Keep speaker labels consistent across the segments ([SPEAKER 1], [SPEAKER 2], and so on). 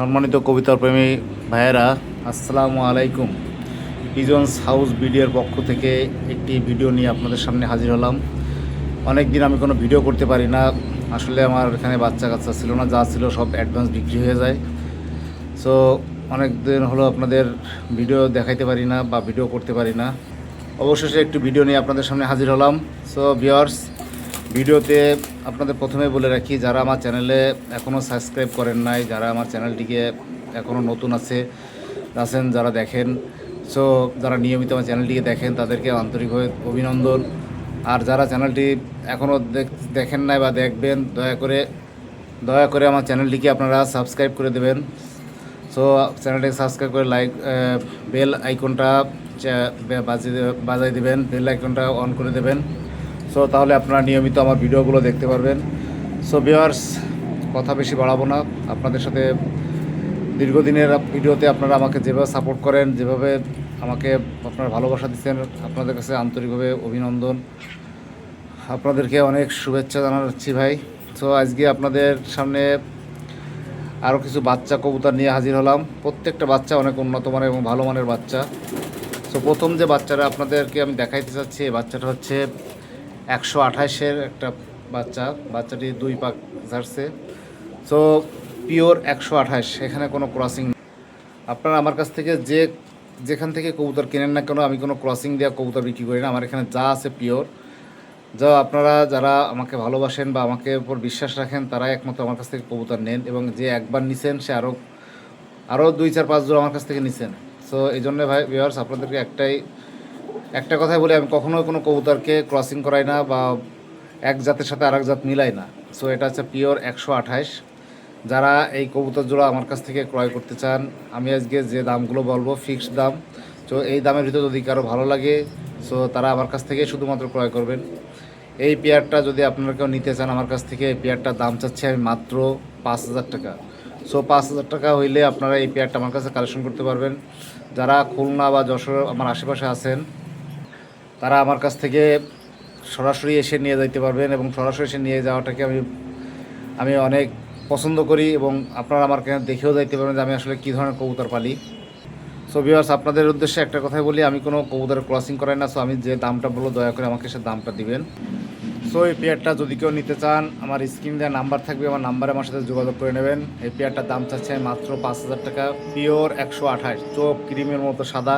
[SPEAKER 1] সম্মানিত কবিতার প্রেমী ভাইয়েরা, আসসালামু আলাইকুম। পিজন্স হাউস ভিডিওর পক্ষ থেকে একটি ভিডিও নিয়ে আপনাদের সামনে হাজির হলাম। অনেক দিন আমি কোনো ভিডিও করতে পারি না। আসলে আমার এখানে বাচ্চা কাচ্চা ছিল না, যা ছিল সব অ্যাডভান্স বিক্রি হয়ে যায়। সো অনেক দিন হলো আপনাদের ভিডিও দেখাইতে পারি না বা ভিডিও করতে পারি না। অবশেষে একটু ভিডিও নিয়ে আপনাদের সামনে হাজির হলাম। সো ভিওর্স ভিডিওতে আপনাদের প্রথমে বলে রাখি, যারা আমার চ্যানেলে এখনও সাবস্ক্রাইব করেন নাই, যারা আমার চ্যানেলটিকে এখনও নতুন আছে, আছেন, যারা দেখেন সো যারা নিয়মিত আমার চ্যানেলটিকে দেখেন, তাদেরকে আন্তরিকভাবে অভিনন্দন। আর যারা চ্যানেলটি এখনও দেখেন নাই বা দেখবেন, দয়া করে দয়া করে আমার চ্যানেলটিকে আপনারা সাবস্ক্রাইব করে দেবেন। সো চ্যানেলটাকে সাবস্ক্রাইব করে লাইক বেল আইকনটা বাজিয়ে বাজাই দেবেন বেল আইকনটা অন করে দেবেন। সো তাহলে আপনারা নিয়মিত আমার ভিডিওগুলো দেখতে পারবেন। সো ভিউয়ার্স কথা বেশি বাড়াবো না। আপনাদের সাথে দীর্ঘদিনের ভিডিওতে আপনারা আমাকে যেভাবে সাপোর্ট করেন, যেভাবে আমাকে আপনারা ভালোবাসা দিচ্ছেন, আপনাদের কাছে আন্তরিকভাবে অভিনন্দন। আপনাদেরকে অনেক শুভেচ্ছা জানাচ্ছি ভাই। সো আজকে আপনাদের সামনে আরও কিছু বাচ্চা কবুতর নিয়ে হাজির হলাম। প্রত্যেকটা বাচ্চা অনেক উন্নত মানের এবং ভালো মানের বাচ্চা। সো প্রথম যে বাচ্চাটা আপনাদেরকে আমি দেখাইতে চাচ্ছি, এই বাচ্চাটা হচ্ছে একশো আঠাশের একটা বাচ্চা, বাচ্চাটি দুই পাক ঝাড়ছে। সো পিওর একশো আঠাশ, এখানে কোনো ক্রসিং আপনারা আমার কাছ থেকে যে, যেখান থেকে কবুতর কেনেন না কেন, আমি কোনো ক্রসিং দেওয়া কবুতর বিক্রি করি না। আমার এখানে যা আছে পিওর যা আপনারা যারা আমাকে ভালোবাসেন বা আমাকে উপর বিশ্বাস রাখেন, তারাই একমাত্র আমার কাছ থেকে কবুতর নেন এবং যে একবার নিছেন, সে আরও আরও দুই চার পাঁচ জোড়া আমার কাছ থেকে নিছেন। সো এই জন্য ভাই ভিউয়ার্স আপনাদেরকে একটাই একটা কথাই বলি, আমি কখনো কোনো কবুতরকে ক্রসিং করাই না বা এক জাতের সাথে আরেক জাত মিলাই না। সো এটা হচ্ছে পিওর একশো আঠাশ। যারা এই কবুতর জোড়া আমার কাছ থেকে ক্রয় করতে চান, আমি আজকে যে দামগুলো বলব ফিক্সড দাম, তো এই দামের ভিতর যদি কারও ভালো লাগে সো তারা আমার কাছ থেকে শুধুমাত্র ক্রয় করবেন। এই পেয়ারটা যদি আপনারা কেউ নিতে চান আমার কাছ থেকে, এই পেয়ারটার দাম চাচ্ছি আমি মাত্র পাঁচ হাজার টাকা। সো পাঁচ হাজার টাকা হইলে আপনারা এই পেয়ারটা আমার কাছে কালেকশন করতে পারবেন। যারা খুলনা বা যশোর আমার আশেপাশে আছেন তারা আমার কাছ থেকে সরাসরি এসে নিয়ে যাইতে পারবেন এবং সরাসরি এসে নিয়ে যাওয়াটাকে আমি আমি অনেক পছন্দ করি এবং আপনারা আমার কাছে দেখেও যাইতে পারবেন যে আমি আসলে কী ধরনের কবুতর পালি। সো ভিউয়ার্স আপনাদের উদ্দেশ্যে একটা কথাই বলি, আমি কোনো কবুতরের ক্রসিং করাই না সো আমি যে দামটা বলব, দয়া করে আমাকে সে দামটা দিবেন। সো এই পেয়ারটা যদি কেউ নিতে চান, আমার স্ক্রিন দেওয়া নাম্বার থাকবে, আমার নাম্বারে আমার সাথে যোগাযোগ করে নেবেন। এই পেয়ারটার দাম চাচ্ছে মাত্র পাঁচ হাজার টাকা পিওর একশো আঠাশ, চোখ ক্রিমের মতো সাদা,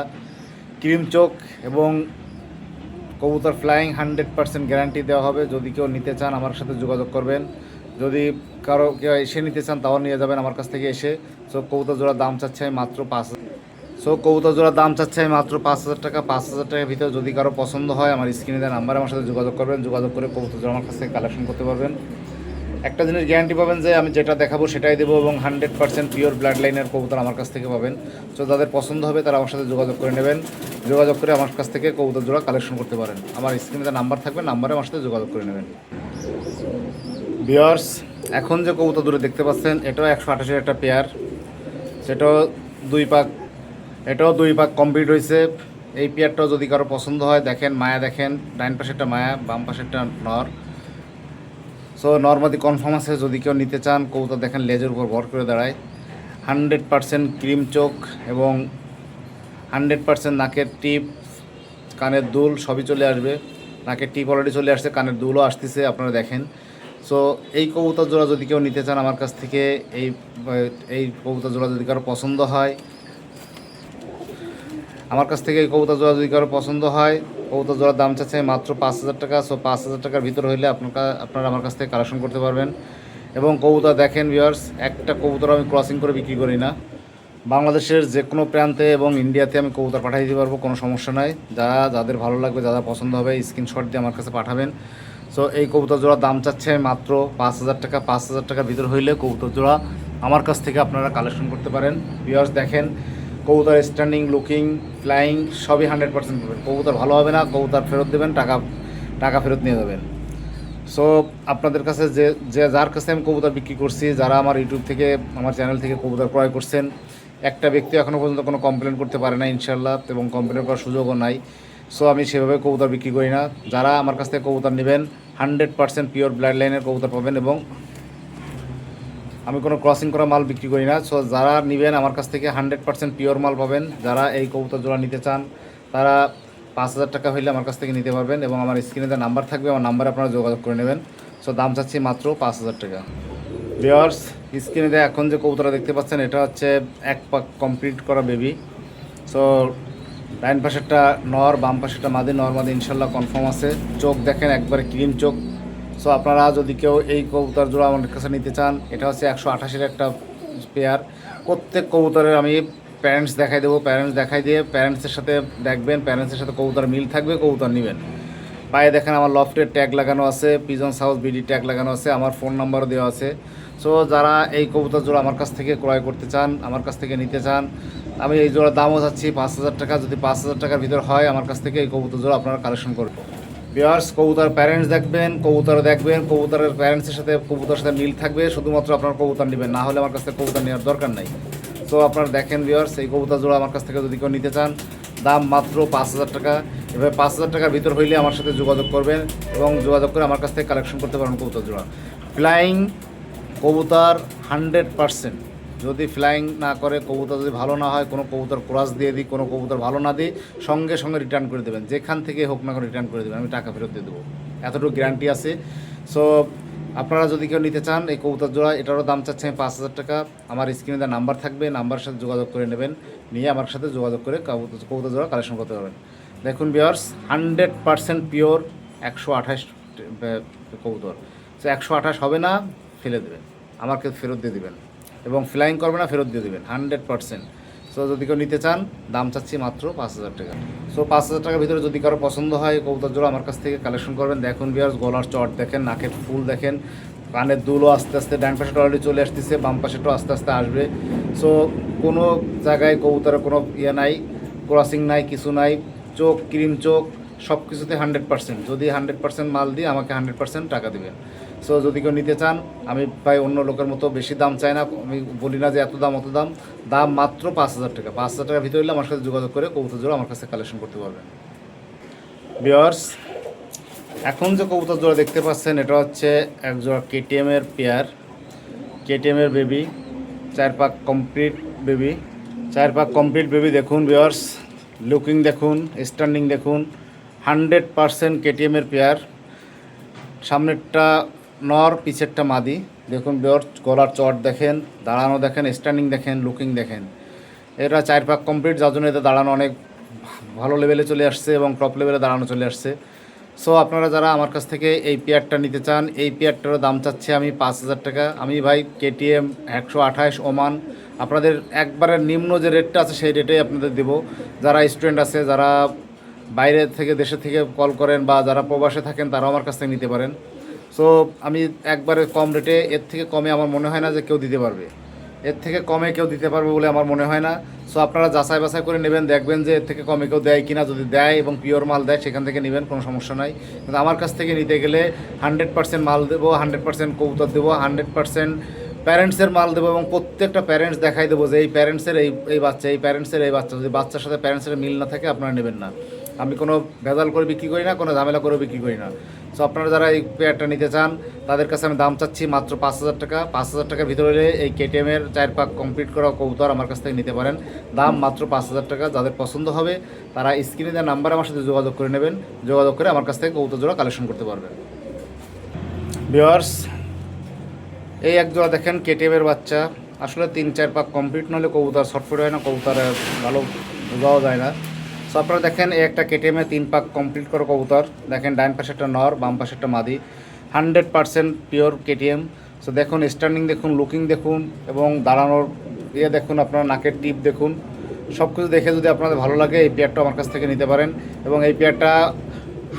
[SPEAKER 1] ক্রিম চোখ এবং কবুতর ফ্লাইং হান্ড্রেড পার্সেন্ট গ্যারান্টি দেওয়া হবে। যদি কেউ নিতে চান, আমার সাথে যোগাযোগ করবেন। যদি কারও কেউ এসে নিতে চান, তাও নিয়ে যাবেন আমার কাছ থেকে এসে। সো কবুতর জোড়ার দাম চাচ্ছে আমি মাত্র পাঁচ হাজার। সো কবুতর জোড়ার দাম চাচ্ছে আমি মাত্র পাঁচ হাজার টাকা। পাঁচ হাজার টাকার ভিতরে যদি কারও পছন্দ হয়, আমার স্ক্রিনে দেওয়া নাম্বারে আমার সাথে যোগাযোগ করবেন। যোগাযোগ করে কবুতর জোড়া আমার কাছ থেকে কালেকশন করতে পারবেন। একটা জিনিস গ্যারান্টি পাবেন যে আমি যেটা দেখাবো সেটাই দেবো এবং হান্ড্রেড পার্সেন্ট পিওর ব্লাড লাইনের কবুতর আমার কাছ থেকে পাবেন। তো যাদের পছন্দ হবে তারা আমার সাথে যোগাযোগ করে নেবেন। যোগাযোগ করে আমার কাছ থেকে কবুতর জোড়া কালেকশন করতে পারেন। আমার স্ক্রিনে যে নাম্বার থাকবে নাম্বারে আমার সাথে যোগাযোগ করে নেবেন। বিয়ার্স এখন যে কবুতর দূরে দেখতে পাচ্ছেন, এটাও একশো আঠাশের একটা পেয়ার সেটাও দুই পাক, এটাও দুই পাক কমপ্লিট হয়েছে। এই পেয়ারটাও যদি কারও পছন্দ হয়, দেখেন, মায়া দেখেন ডাইন পাশেরটা মায়া, বাম পাশেরটা নর। সো নর্মালি কনফার্ম আছে, যদি কেউ নিতে চান, কবুতর দেখেন লেজের উপর ভর করে দাঁড়ায়। হান্ড্রেড পারসেন্ট ক্রিম চোখ এবং হান্ড্রেড পারসেন্ট নাকের টিপ, কানের দুল সবই চলে আসবে। নাকের টিপ অলরেডি চলে আসছে, কানের দুলও আসতেছে, আপনারা দেখেন। সো এই কবুতর জোড়া যদি কেউ নিতে চান আমার কাছ থেকে, এই এই কবুতর জোড়া যদি কারও পছন্দ হয়, আমার কাছ থেকে এই কবুতর জোড়া যদি কারও পছন্দ হয় কবুতর জোড়ার দাম চাচ্ছে মাত্র পাঁচ হাজার টাকা সো পাঁচ হাজার টাকার ভিতর হইলে আপনার আপনারা আমার কাছ থেকে কালেকশন করতে পারবেন। এবং কবুতর দেখেন ভিউয়ার্স একটা কবুতর আমি ক্রসিং করে বিক্রি করি না। বাংলাদেশের যে কোনো প্রান্তে এবং ইন্ডিয়াতে আমি কবুতর পাঠিয়ে দিতে পারব, কোনো সমস্যা নাই। যারা, যাদের ভালো লাগবে, যারা পছন্দ হবে স্ক্রিনশট দিয়ে আমার কাছে পাঠাবেন। সো এই কবুতর জোড়ার দাম চাচ্ছে মাত্র পাঁচ হাজার টাকা, পাঁচ হাজার টাকার ভিতর হইলে কবুতর জোড়া আমার কাছ থেকে আপনারা কালেকশন করতে পারেন। ভিউয়ার্স দেখেন কবুতর স্ট্যান্ডিং লুকিং ফ্লাইং সবই হান্ড্রেড পার্সেন্ট পাবেন কবুতর ভালো হবে না, কবুতর ফেরত দেবেন, টাকা টাকা ফেরত নিয়ে যাবেন। সো আপনাদের কাছে যে যে যার কাছে আমি কবুতর বিক্রি করছি, যারা আমার ইউটিউব থেকে, আমার চ্যানেল থেকে কবুতর ক্রয় করছেন, একটা ব্যক্তি এখনও পর্যন্ত কোনো কমপ্লেন করতে পারে না ইনশাল্লাহ এবং কমপ্লেন করার সুযোগও নাই। সো আমি সেভাবে কবুতর বিক্রি করি না। যারা আমার কাছ থেকে কবুতর নেবেন হান্ড্রেড পার্সেন্ট পিওর ব্লাড লাইনের কবুতর পাবেন এবং আমি কোনো ক্রসিং করা মাল বিক্রি করি না। সো যারা নেবেন, আমার কাছ থেকে হান্ড্রেড পার্সেন্ট পিওর মাল পাবেন। যারা এই কবুতর জোড়া নিতে চান, তারা পাঁচ হাজার টাকা হইলে আমার কাছ থেকে নিতে পারবেন এবং আমার স্ক্রিনে যে নাম্বার থাকবে, আমার নাম্বারে আপনারা যোগাযোগ করে নেবেন। সো দাম চাচ্ছি মাত্র পাঁচ হাজার টাকা। ভিওয়ার্স স্ক্রিনে এখন যে কবুতরা দেখতে পাচ্ছেন, এটা হচ্ছে এক পাক কমপ্লিট করা বেবি সো ডাইন পাশেরটা নর, বাম পাশেরটা মাদি। নর মাদি ইনশাল্লাহ কনফার্ম আছে। চোখ দেখেন, একবারে ক্রিম চোখ। সো আপনারা যদি কেউ এই কবুতর জোড়া আমার কাছে নিতে চান, এটা হচ্ছে একশো আঠাশের একটা পেয়ার প্রত্যেক কবুতরের আমি প্যারেন্টস দেখাই দেবো প্যারেন্টস দেখাই দিয়ে প্যারেন্টসের সাথে দেখবেন প্যারেন্টসের সাথে কবুতর মিল থাকবে, কবুতর নেবেন। পায়ে দেখেন আমার লফটের ট্যাগ লাগানো আছে পিজন সাউথ বিডি ট্যাগ লাগানো আছে, আমার ফোন নাম্বারও দেওয়া আছে। সো যারা এই কবুতর জোড়া আমার কাছ থেকে ক্রয় করতে চান, আমার কাছ থেকে নিতে চান, আমি এই জোড়ার দামও চাচ্ছি পাঁচ হাজার টাকা, যদি পাঁচ হাজার টাকার ভিতর হয়, আমার কাছ থেকে এই কবুতর জোড়া আপনারা কালেকশন করবেন। বিয়ার্স কবুতর প্যারেন্টস দেখবেন, কবুতর দেখবেন, কবুতরের প্যারেন্টসের সাথে, কবুতরের সাথে মিল থাকবে, শুধুমাত্র আপনার কবুতর নেবেন, না হলে আমার কাছ থেকে কবুতর নেওয়ার দরকার নাই। তো আপনারা দেখেন বিয়ার্স এই কবুতর জোড়া আমার কাছ থেকে যদি কেউ নিতে চান, দাম মাত্র পাঁচ হাজার টাকা। এভাবে পাঁচ হাজার টাকার ভিতর হইলে আমার সাথে যোগাযোগ করবেন এবং যোগাযোগ করে আমার কাছ থেকে কালেকশন করতে পারেন কবুতর জোড়া। ফ্লাইং কবুতর হান্ড্রেড পারসেন্ট যদি ফ্লাইং না করে, কবুতর যদি ভালো না হয়, কোনো কবুতর ক্রস দিয়ে দিই, কোনো কবুতর ভালো না দিই, সঙ্গে সঙ্গে রিটার্ন করে দেবেন। যেখান থেকে হোক না করে রিটার্ন করে দেবেন, আমি টাকা ফেরত দিয়ে দেবো। এতটুকু গ্যারান্টি আছে। সো আপনারা যদি কেউ নিতে চান এই কবুতর জোড়া, এটারও দাম চাচ্ছে আমি পাঁচ হাজার টাকা। আমার স্ক্রিনে দেওয়া নাম্বার থাকবে নাম্বারের সাথে যোগাযোগ করে নেবেন। নিয়ে আমার সাথে যোগাযোগ করে কবুতর কবুতর জোড়া কালেকশন করতে পারবেন। দেখুন বিয়ার্স হান্ড্রেড পারসেন্ট পিওর একশো আঠাশ কবুতর। সো একশো আঠাশ হবে না, ফেলে দেবেন। আমাকে ফেরত দিয়ে দেবেন। এবং ফ্লাইং করবে না, ফেরত দিয়ে দেবেন হান্ড্রেড পারসেন্ট সো যদি কেউ নিতে চান, দাম চাচ্ছি মাত্র পাঁচ হাজার টাকা। সো পাঁচ হাজার টাকার ভিতরে যদি কারও পছন্দ হয় কবুতর জোড়া আমার কাছ থেকে কালেকশন করবেন। দেখুন বিয়ার্স গলার চট দেখেন, নাকের ফুল দেখেন, কানের দুলও আস্তে আস্তে, ডান পাশেটা অলরেডি চলে আসতেছে, বাম পাশেটাও আস্তে আস্তে আসবে। সো কোনো জায়গায় কবুতরের কোনো ইয়ে নাই ক্রসিং নাই, কিছু নাই, চোখ, ক্রিম চোখ সব কিছুতে হান্ড্রেড পার্সেন্ট যদি হান্ড্রেড পার্সেন্ট মাল দিই, আমাকে হান্ড্রেড পার্সেন্ট টাকা দেবেন। সো যদি কেউ নিতে চান, আমি প্রায় অন্য লোকের মতো বেশি দাম চাই না। আমি বলি না যে এত দাম, অত দাম। দাম মাত্র পাঁচ হাজার টাকা। পাঁচ হাজার টাকার ভিতরে আমার সাথে যোগাযোগ করে কবুতর জোড়া আমার কাছে কালেকশন করতে পারবেন। বিয়ার্স এখন যে কবুতর জোড়া দেখতে পাচ্ছেন, এটা হচ্ছে এক জোড়া কেটিএমের পেয়ার কেটিএমের বেবি চার পাক কমপ্লিট বেবি চার পাক কমপ্লিট বেবি দেখুন বিয়ার্স লুকিং দেখুন স্ট্যান্ডিং দেখুন। হান্ড্রেড পারসেন্ট কেটিএমের পেয়ার সামনেরটা নর পিছেরটা মাদি। দেখুন বিয়ার্স গলার চট দেখেন, দাঁড়ানো দেখেন স্ট্যান্ডিং দেখেন লুকিং দেখেন। এরা চার পাক কমপ্লিট যার জন্য এতে দাঁড়ানো অনেক ভালো লেভেলে চলে আসছে এবং টপ লেভেলে দাঁড়ানো চলে আসছে। সো আপনারা যারা আমার কাছ থেকে এই পেয়ারটা নিতে চান, এই পেয়ারটারও দাম চাচ্ছি আমি পাঁচ হাজার টাকা। আমি ভাই কেটিএম একশো আঠাশ ওমান আপনাদের একবারে নিম্ন যে রেটটা আছে সেই রেটেই আপনাদের দেবো। যারা স্টুডেন্ট আছে, যারা বাইরে থেকে, দেশে থেকে কল করেন বা যারা প্রবাসে থাকেন, তারাও আমার কাছ থেকে নিতে পারেন। সো আমি একবারে কম রেটে এর থেকে কমে আমার মনে হয় না যে কেউ দিতে পারবে। এর থেকে কমে কেউ দিতে পারবে বলে আমার মনে হয় না। সো আপনারা যাচাই বাছাই করে নেবেন, দেখবেন যে এর থেকে কমে কেউ দেয় কিনা। যদি দেয় এবং পিওর মাল দেয়, সেখান থেকে নেবেন, কোনো সমস্যা নাই। কিন্তু আমার কাছ থেকে নিতে গেলে হান্ড্রেড পার্সেন্ট মাল দেবো হান্ড্রেড পার্সেন্ট কবুতর দেবো হান্ড্রেড পার্সেন্ট প্যারেন্টসের মাল দেবো এবং প্রত্যেকটা প্যারেন্টস দেখাই দেবো যে এই প্যারেন্টসের এই এই বাচ্চা, এই প্যারেন্টসের এই বাচ্চা। যদি বাচ্চার সাথে প্যারেন্টসের মিল না থাকে, আপনারা নেবেন না। আমি কোনো ভেজাল করে বিক্রি করি না, কোনো ঝামেলা করে বিক্রি করি না। সো আপনারা যারা এই পেয়ারটা নিতে চান তাদের কাছে আমি দাম চাচ্ছি মাত্র পাঁচ হাজার টাকা। পাঁচ হাজার টাকার ভিতরে এই কেটিএমের চার পাক কমপ্লিট করা কবুতর আমার কাছ থেকে নিতে পারেন। দাম মাত্র পাঁচ হাজার টাকা যাদের পছন্দ হবে তারা স্ক্রিনে দেওয়ার নাম্বার আমার সাথে যোগাযোগ করে নেবেন। যোগাযোগ করে আমার কাছ থেকে কবুতর জোড়া কালেকশন করতে পারবেন ভিওয়ার্স এই এক জোড়া দেখেন কেটিএমের বাচ্চা। আসলে তিন চার পাক কমপ্লিট নলে কবুতর শর্টফুট হয় না কবুতর ভালো বোঝাও যায় না। সো আপনারা দেখেন, এই একটা কেটিএমে তিন পাক কমপ্লিট করা কবুতর। দেখেন ডাইন পাশে একটা নর, বাম পাশে একটা মাদি। Hundred percent pure KTM so দেখুন স্ট্যান্ডিং দেখুন লুকিং দেখুন, এবং দাঁড়ানোর ইয়ে দেখুন, আপনার নাকের টিপ দেখুন। সব কিছু দেখে যদি আপনাদের ভালো লাগে, এই পেয়ারটা আমার কাছ থেকে নিতে পারেন। এবং এই পেয়ারটা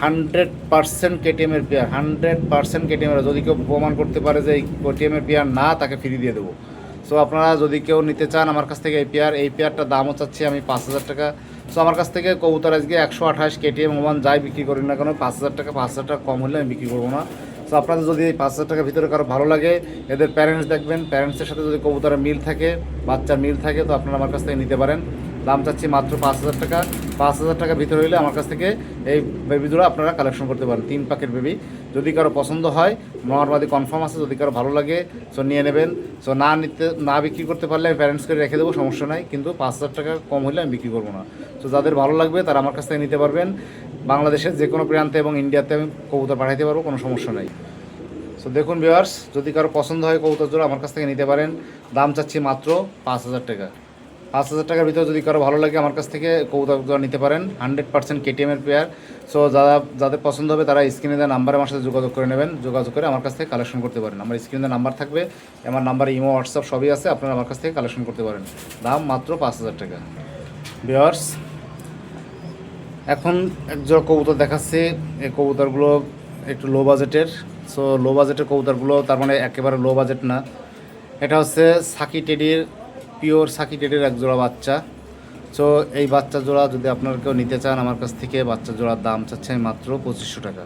[SPEAKER 1] হান্ড্রেড পার্সেন্ট কেটিএমের পেয়ার হান্ড্রেড পার্সেন্ট কেটিএমের যদি কেউ প্রমাণ করতে পারে যে এই কেটিএমের পেয়ার না, তাকে ফ্রি দিয়ে দেবো। সো আপনারা যদি কেউ নিতে চান আমার কাছ থেকে এই পেয়ার এই পেয়ারটার দামও চাচ্ছি আমি পাঁচ হাজার টাকা। সো আমার কাছ থেকে কবুতর আজকে একশো আঠাশ কেটিএম ওমান যাই বিক্রি করি না কেন, পাঁচ হাজার টাকা, পাঁচ হাজার টাকা কম হলে আমি বিক্রি করব না। সো আপনাদের যদি এই পাঁচ হাজার টাকার ভিতরে কারও ভালো লাগে, এদের প্যারেন্টস দেখবেন। প্যারেন্টসের সাথে যদি কবুতরের মিল থাকে, বাচ্চার মিল থাকে, তো আপনারা আমার কাছ থেকে নিতে পারেন। দাম চাচ্ছি মাত্র পাঁচ হাজার টাকা। পাঁচ হাজার টাকার ভিতরে হইলে আমার কাছ থেকে এই বেবি জোড়া আপনারা কালেকশন করতে পারেন, তিন প্যাকেট বেবি যদি কারও পছন্দ হয়, নর্মাদি কনফার্ম আছে, যদি কারও ভালো লাগে সো নিয়ে নেবেন। সো না নিতে, না বিক্রি করতে পারলে আমি প্যারেন্টসকে রেখে দেবো, সমস্যা নাই। কিন্তু পাঁচ হাজার টাকা কম হলে আমি বিক্রি করব না। সো যাদের ভালো লাগবে, তারা আমার কাছ থেকে নিতে পারবেন। বাংলাদেশের যে কোনো প্রান্তে এবং ইন্ডিয়াতে আমি কবুতর পাঠাইতে পারব, কোনো সমস্যা নাই। সো দেখুন ভিওয়ার্স যদি কারও পছন্দ হয় কবুতর জোড়া আমার কাছ থেকে নিতে পারেন। দাম চাচ্ছি মাত্র পাঁচ হাজার টাকা। পাঁচ হাজার টাকার ভিতরে যদি কারও ভালো লাগে আমার কাছ থেকে কবুতর নিতে পারেন। হান্ড্রেড পার্সেন্ট কেটিএমের পেয়ার সো যারা, যাদের পছন্দ হবে তারা স্ক্রিনে দেওয়া নাম্বারে আমার সাথে যোগাযোগ করে নেবেন। যোগাযোগ করে আমার কাছ থেকে কালেকশন করতে পারেন। আমার স্ক্রিনে দেওয়া নাম্বার থাকবে। আমার নাম্বারে ইমো, হোয়াটসঅ্যাপ সবই আছে। আপনারা আমার কাছ থেকে কালেকশন করতে পারেন। দাম মাত্র পাঁচ হাজার টাকা। বিয়ার্স এখন একজোড়া কবুতর দেখাচ্ছে। এই কবুতরগুলো একটু লো বাজেটের সো লো বাজেটের কবুতরগুলো তার মানে একেবারে লো বাজেট না। এটা হচ্ছে সাকি টেডির পিওর সাকি টেডির এক জোড়া বাচ্চা। সো এই বাচ্চা জোড়া যদি আপনারা কেউ নিতে চান, আমার কাছ থেকে বাচ্চা জোড়ার দাম চাচ্ছে মাত্র পঁচিশশো টাকা।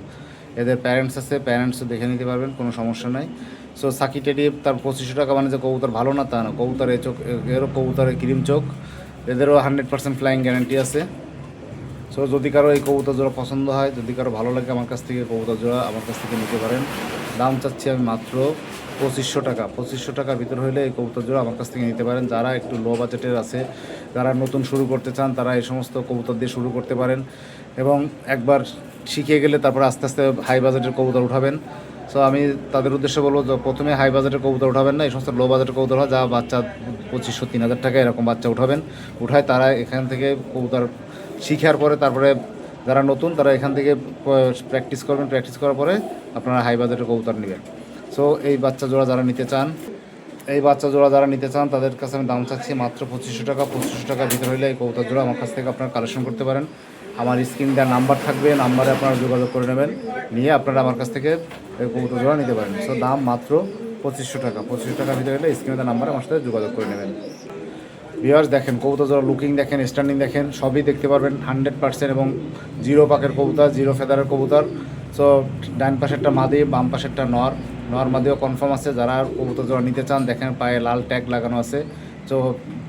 [SPEAKER 1] এদের প্যারেন্টস আছে প্যারেন্টসও দেখে নিতে পারবেন, কোনো সমস্যা নাই। সো সাকি টেডি তার পঁচিশশো টাকা মানে যে কবুতর ভালো না তা না, কবুতর এ চোখ এরও কবুতরের ক্রিম চোখ। এদেরও হান্ড্রেড পার্সেন্ট ফ্লাইং গ্যারান্টি আছে। সো যদি কারও এই কবুতর জোড়া পছন্দ হয়, যদি কারও ভালো লাগে, আমার কাছ থেকে কবুতর জোড়া আমার কাছ থেকে নিতে পারেন। দাম চাচ্ছি আমি মাত্র পঁচিশশো টাকা। পঁচিশশো টাকার ভিতর হলে এই কবুতর জোড়া আমার কাছ থেকে নিতে পারেন। যারা একটু লো বাজেটের আছে, যারা নতুন শুরু করতে চান, তারা এই সমস্ত কবুতর দিয়ে শুরু করতে পারেন এবং একবার শিখে গেলে তারপর আস্তে আস্তে হাই বাজেটের কবুতর উঠাবেন। সো আমি তাদের উদ্দেশ্যে বলব যে প্রথমে হাই বাজেটের কবুতর উঠাবেন না, এই সমস্ত লো বাজেটের কবুতর হয়, যা বাচ্চা পঁচিশশো, তিন হাজার টাকা এরকম বাচ্চা উঠাবেন। উঠায় তারা এখান থেকে কবুতর শিখার পরে তারপরে যারা নতুন, তারা এখান থেকে প্র্যাকটিস করবেন। প্র্যাকটিস করার পরে আপনারা হাই বাজেটের কবুতর নেবেন। সো এই বাচ্চা জোড়া যারা নিতে চান, এই বাচ্চা জোড়া যারা নিতে চান, তাদের কাছে আমি দাম চাচ্ছি মাত্র পঁচিশশো টাকা, পঁচিশশো টাকার ভিতরে হলে এই কবুতর জোড়া আমার কাছ থেকে আপনারা কালেকশন করতে পারেন। আমার স্ক্রিন দেওয়ার নাম্বার থাকবে, নাম্বারে আপনারা যোগাযোগ করে নেবেন, নিয়ে আপনারা আমার কাছ থেকে এই কবুতর জোড়া নিতে পারেন। সো দাম মাত্র পঁচিশশো টাকা, পঁচিশশো টাকার ভিতরে হলে স্ক্রিনে দেওয়ার নাম্বারে আমার সাথে যোগাযোগ করে নেবেন। ভিউয়ার্স দেখেন, কবুতর জোড়া লুকিং দেখেন স্ট্যান্ডিং দেখেন, সবই দেখতে পারবেন হান্ড্রেড পার্সেন্ট এবং জিরো পাকের কবুতর জিরো ফেদারের কবুতর। সো ডান পাশেরটা মাদি, বাম পাশেরটা নর। নর মাদিও কনফার্ম আছে, যারা কবুতর জোড়া নিতে চান, দেখেন পায়ে লাল ট্যাগ লাগানো আছে। তো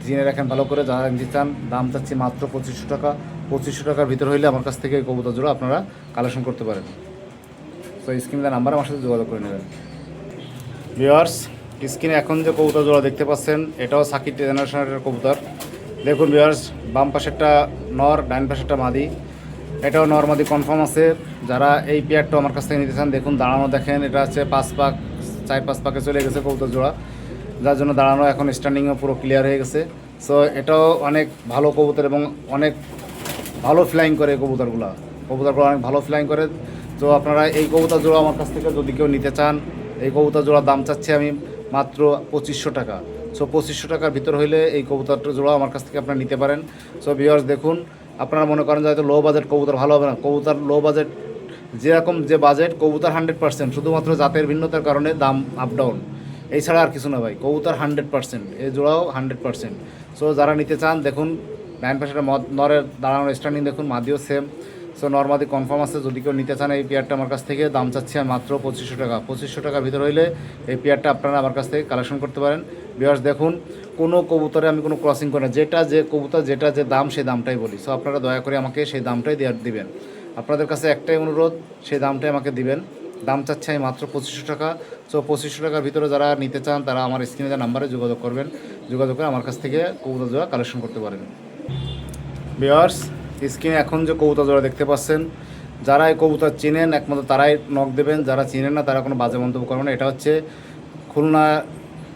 [SPEAKER 1] চিনে রাখেন ভালো করে, যারা নিতে চান, দাম চাচ্ছি মাত্র পঁচিশশো টাকা। পঁচিশশো টাকার ভিতর হইলে আমার কাছ থেকে কবুতর জোড়া আপনারা কালেকশন করতে পারেন। তো স্ক্রিনে নাম্বার আমার সাথে যোগাযোগ করে নেবেন। ভিওয়ার্স স্ক্রিনে এখন যে কবুতর জোড়া দেখতে পাচ্ছেন, এটাও সাকির জেনারেশনের কবুতর। দেখুন ভিওয়ার্স বাম পাশেরটা নর, ডান পাশেরটা মাদি। এটাও নর মাদি কনফার্ম আছে। যারা এই পেয়ারটা আমার কাছ থেকে নিতে চান, দেখুন, দাঁড়ানো দেখেন, এটা হচ্ছে পাঁচ পাক, চার পাঁচ পাকে চলে গেছে কবুতর জোড়া যার জন্য দাঁড়ানো এখন স্ট্যান্ডিংও পুরো ক্লিয়ার হয়ে গেছে। সো এটাও অনেক ভালো কবুতর এবং অনেক ভালো ফ্লাইং করে কবুতরগুলো। কবুতরগুলো অনেক ভালো ফ্লাইং করে। তো আপনারা এই কবুতর জোড়া আমার কাছ থেকে যদি কেউ নিতে চান, এই কবুতর জোড়ার দাম চাচ্ছি আমি মাত্র পঁচিশশো টাকা। সো পঁচিশশো টাকার ভিতর হইলে এই কবুতরটা জোড়া আমার কাছ থেকে আপনারা নিতে পারেন। সো ভিওয়ার্স দেখুন আপনারা মনে করেন যে হয়তো লো বাজেট কবুতর ভালো হবে না। কবুতর লো বাজেট যেরকম যে বাজেট কবুতর হান্ড্রেড পার্সেন্ট শুধুমাত্র জাতের ভিন্নতার কারণে দাম আপ ডাউন এছাড়া আর কিছু না ভাই, কবুতর হান্ড্রেড পার্সেন্ট এই জোড়াও হান্ড্রেড পার্সেন্ট সো যারা নিতে চান, দেখুন ডাইন পাশেটা মদ নরের দাঁড়ানোর স্ট্যান্ডিং দেখুন, মাদিও সেম সো নর্মাদি কনফার্ম আছে, যদি কেউ নিতে চান এই পেয়ারটা আমার কাছ থেকে, দাম চাচ্ছি আমি মাত্র পঁচিশশো টাকা। পঁচিশশো টাকার ভিতরে হইলে এই পেয়ারটা আপনারা আমার কাছ থেকে কালেকশন করতে পারেন। বিয়ার্স দেখুন কোনো কবুতরে আমি কোনো ক্রসিং করি না। যেটা যে কবুতর, যেটা যে দাম, সেই দামটাই বলি। সো আপনারা দয়া করে আমাকে সেই দামটাই দেওয়ার দিবেন। আপনাদের কাছে একটাই অনুরোধ, সেই দামটাই আমাকে দিবেন। দাম চাচ্ছে আমি মাত্র পঁচিশশো টাকা। সো পঁচিশশো টাকার ভিতরে যারা নিতে চান, তারা আমার স্ক্রিনে দেওয়া নাম্বারে যোগাযোগ করবেন। যোগাযোগ করে আমার কাছ থেকে কবুতর জোড়া কালেকশন করতে পারেন বিয়ার্স স্ক্রিনে এখন যে কবুতর জোড়া দেখতে পাচ্ছেন, যারা এই কবুতর চেনেন, একমাত্র তারাই নখ দেবেন। যারা চেনেন না, তারা কোনো বাজে মন্তব্য করবেন এটা হচ্ছে খুলনা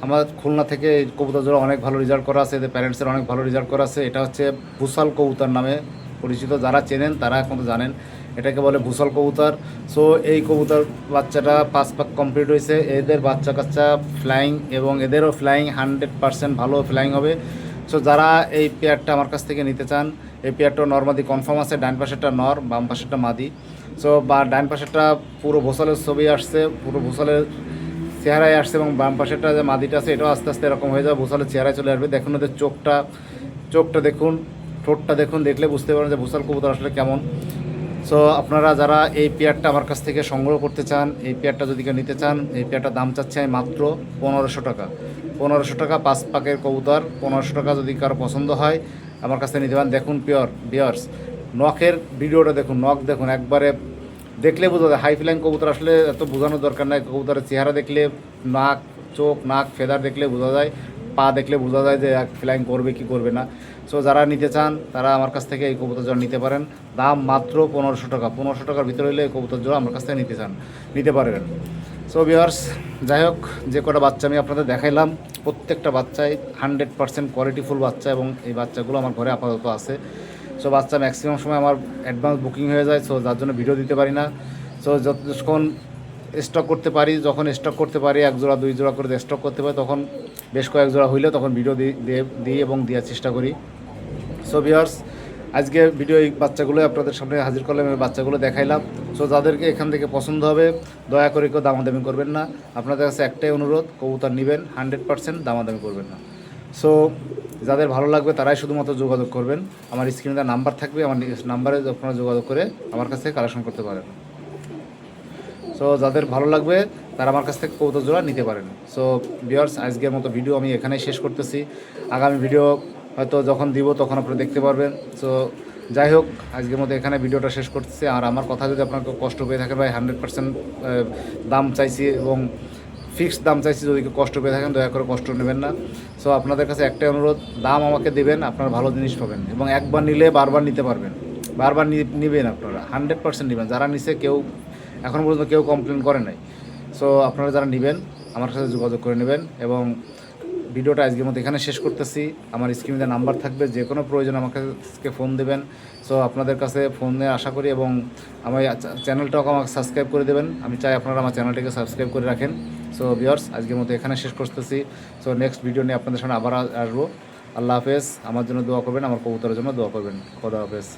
[SPEAKER 1] আমার খুলনা থেকে কবুতর জোড়া অনেক ভালো রেজাল্ট করা আছে, এদের প্যারেন্টসের অনেক ভালো রেজাল্ট করা আছে। এটা হচ্ছে ভুসাল কবুতর নামে পরিচিত, যারা চেনেন তারা একমাত্র জানেন। এটাকে বলে ভুসাল কবুতর। সো এই কবুতর বাচ্চাটা পাঁচ পাক কমপ্লিট হয়েছে। এদের বাচ্চা কাচ্চা ফ্লাইং এবং এদেরও ফ্লাইং হান্ড্রেড পার্সেন্ট ভালো ফ্লাইং হবে। সো যারা এই পেয়ারটা আমার কাছ থেকে নিতে চান, এই পেয়ারটা নর্মাদি কনফার্ম আছে, ডান পাশেরটা নর, বাম পাশেরটা মাদি। সো বা ডান পাশেরটা পুরো ভোসালের ছবি আসছে, পুরো ভোসালের চেহারায় আসছে এবং বাম পাশেরটা যে মাদিটা আছে, এটাও আস্তে আস্তে এরকম হয়ে যাবে ভোসালের চেহারায় চলে আসবে। দেখুন ওদের চোখটা চোখটা দেখুন, ঠোঁটটা দেখুন, দেখলে বুঝতে পারেন যে ভোসাল কবুতর আসলে কেমন। সো আপনারা যারা এই পেয়ারটা আমার কাছ থেকে সংগ্রহ করতে চান, এই পেয়ারটা যদি কেউ নিতে চান, এই পেয়ারটার দাম চাচ্ছে আমি মাত্র পনেরোশো টাকা। পনেরোশো টাকা পাঁচ পাকের কবুতর, পনেরোশো টাকা যদি কারও পছন্দ হয়, আমার কাছ নিতে পারেন। দেখুন পিওর, বিয়ার্স, নখের ভিডিওটা দেখুন, নখ দেখুন, একবারে দেখলে বোঝা যায়, হাই ফ্লাইং কবুতর আসলে এত বোঝানোর দরকার নাই। কবুতরের চেহারা দেখলে নাক, চোখ, নাক, ফেদার দেখলে বোঝা যায়, পা দেখলে বোঝা যায় যে ফ্লাইং করবে কি করবে না। সো যারা নিতে চান, তারা আমার কাছ থেকে এই কবুতর জোড়া নিতে পারেন। দাম মাত্র পনেরোশো টাকা। পনেরোশো টাকার ভিতরে হলে এই কবুতর জোড়া আমার কাছ থেকে নিতে চান, নিতে পারবেন সো ভিওয়ার্স যাই হোক, যে কটা বাচ্চা আমি আপনাদের দেখাইলাম, প্রত্যেকটা বাচ্চাই হান্ড্রেড পার্সেন্ট কোয়ালিটিফুল বাচ্চা এবং এই বাচ্চাগুলো আমার ঘরে আপাতত আছে। সো বাচ্চা ম্যাক্সিমাম সময় আমার অ্যাডভান্স বুকিং হয়ে যায় সো যার জন্য ভিডিও দিতে পারি না। সো যতক্ষণ স্টক করতে পারি, যখন স্টক করতে পারি, এক জোড়া, দুই জোড়া করে স্টক করতে পারি, তখন বেশ কয়েক জোড়া হইলে তখন ভিডিও দিই এবং দেওয়ার চেষ্টা করি। সো ভিওর্স আজকে ভিডিও এই বাচ্চাগুলো আপনাদের সামনে হাজির করলাম এই বাচ্চাগুলো দেখাইলাম। সো যাদেরকে এখান থেকে পছন্দ হবে, দয়া করে কেউ দামাদামি করবেন না। আপনাদের কাছে একটাই অনুরোধ, কবুতর নেবেন হান্ড্রেড পার্সেন্ট দামাদামি করবেন না। সো যাদের ভালো লাগবে তারাই শুধুমাত্র যোগাযোগ করবেন। আমার স্ক্রিনে তার নাম্বার থাকবে, আমার নাম্বারে আপনারা যোগাযোগ করে আমার কাছ থেকে কালেকশন করতে পারেন। সো যাদের ভালো লাগবে, তারা আমার কাছ থেকে কৌতুক জোড়া নিতে পারেন। সো বিয়ার্স আজকের মতো ভিডিও আমি এখানেই শেষ করতেছি। আগামী ভিডিও হয়তো যখন দিব তখন আপনারা দেখতে পারবেন। সো যাই হোক, আজকের মতো এখানে ভিডিওটা শেষ করতেছি। আর আমার কথা যদি আপনার কষ্ট পেয়ে থাকেন ভাই হান্ড্রেড পার্সেন্ট দাম চাইছি এবং ফিক্সড দাম চাইছি যদি কষ্ট পেয়ে থাকেন, দয়া করে কষ্ট নেবেন না। সো আপনাদের কাছে একটাই অনুরোধ, দাম আমাকে দেবেন, আপনারা ভালো জিনিস পাবেন এবং একবার নিলে বারবার নিতে পারবেন। বারবার নিবেন আপনারা, হান্ড্রেড পার্সেন্ট নেবেন। যারা নিছে কেউ, এখন পর্যন্ত কেউ কমপ্লেন করে নাই। সো আপনারা যারা নেবেন, আমার সাথে যোগাযোগ করে নেবেন এবং ভিডিওটা আজকের মতো এখানে শেষ করতেছি। আমার স্ক্রিনে নাম্বার থাকবে, যে কোনো প্রয়োজন আমাকে ফোন দেবেন। সো আপনাদের কাছে ফোনে আশা করি এবং আমার চ্যানেলটাও আমাকে সাবস্ক্রাইব করে দেবেন। আমি চাই আপনারা আমার চ্যানেলটিকে সাবস্ক্রাইব করে রাখেন। সো ভিওর্স আজকের মতো এখানে শেষ করতেছি। সো নেক্সট ভিডিও নিয়ে আপনাদের সামনে আবার আসব। আল্লাহ হাফেজ, আমার জন্য দোয়া করবেন, আমার কবুতরের জন্য দোয়া করবেন। খোদা হাফেজ।